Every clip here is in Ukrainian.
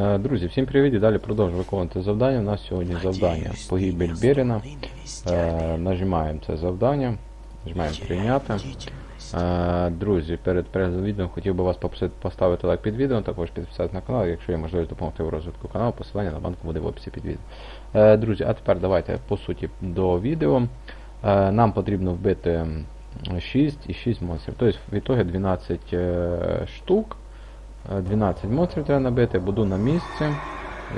Е, Друзі, всім привіт і далі продовжуємо виконувати завдання. У нас сьогодні завдання погибель Беріна. Е, Нажимаємо це завдання, нажимаємо прийняти. Е, Друзі, перед переглядом відео хотів би вас попросити поставити лайк під відео, також підписатися на канал, якщо є можливість допомогти в розвитку каналу, посилання на банку буде в описі під відео. Друзі, а тепер давайте по суті до відео. Нам потрібно вбити 6 і 6 монстрів. Тобто в ітогі 12 е, штук. Е, 12 монстрів треба набити, буду на місці.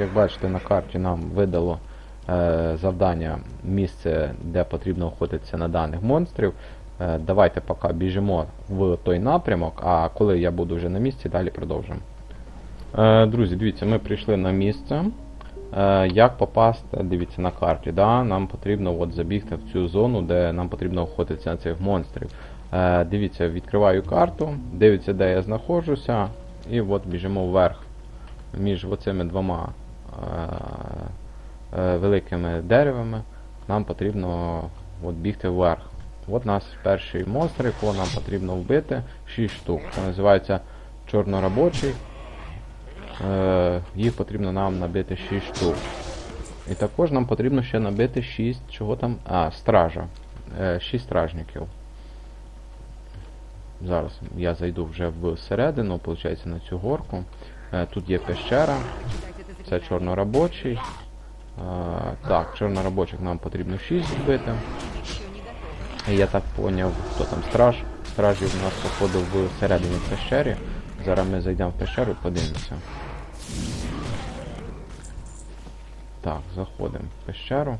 Як бачите, на карті нам видало е, завдання місце, де потрібно охотитися на даних монстрів. Е, давайте поки біжимо в той напрямок, а коли я буду вже на місці, далі продовжимо. Е, друзі, дивіться, ми прийшли на місце. Е, як попасти, дивіться на карті, да? нам потрібно от забігти в цю зону, де нам потрібно охотитися на цих монстрів. Е, дивіться, відкриваю карту, дивіться, де я знаходжуся, і от біжимо вверх між оцими двома е, е, великими деревами. Нам потрібно от бігти вверх. От у нас перший монстр, якого нам потрібно вбити 6 штук. Це називається чорноробочий. Е, їх потрібно нам набити 6 штук. І також нам потрібно ще набити 6, чого там. А, стража. Е, 6 стражників. Зараз я зайду вже всередину, виходить, на цю горку. Е, тут є пещера. Це чорноробочий. Е, так, чорноробочих нам потрібно 6 вбити. Я так поняв, хто там страж. Стражів у нас походив всередині пещері. Зараз ми зайдемо в пещеру і подивимося. Так, заходимо в пещеру.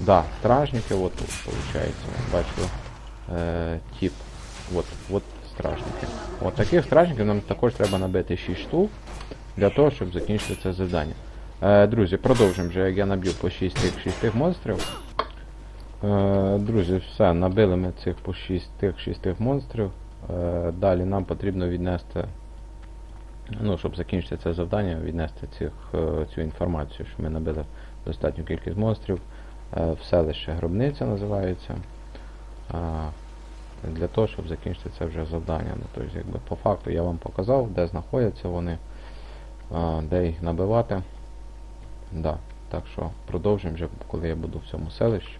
Да, стражники, вот тут, получается, бачу, е, тип. Вот, вот стражники. От таких стражників нам також треба набити 6 штук для того, щоб закінчити це завдання. Е, друзі, продовжимо вже, як я наб'ю по 6 тих 6 тих монстрів. Е, друзі, все, набили ми цих по 6 тих 6 тих монстрів. Е, далі нам потрібно віднести, ну, щоб закінчити це завдання, віднести цих, е, цю інформацію, що ми набили достатню кількість монстрів. Е, в селище Гробниця називається. Для того, щоб закінчити це вже завдання. Ну, тобто, якби по факту я вам показав, де знаходяться вони, де їх набивати. Да. Так що продовжимо вже, коли я буду в цьому селищі.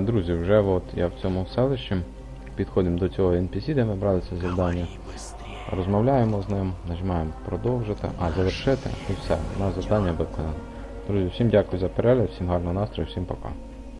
Друзі, вже от я в цьому селищі. Підходимо до цього NPC, де ми брали це завдання. Розмовляємо з ним, нажимаємо продовжити, а завершити і все. У нас завдання виконано. Друзі, всім дякую за перегляд, всім гарного настрою, всім пока.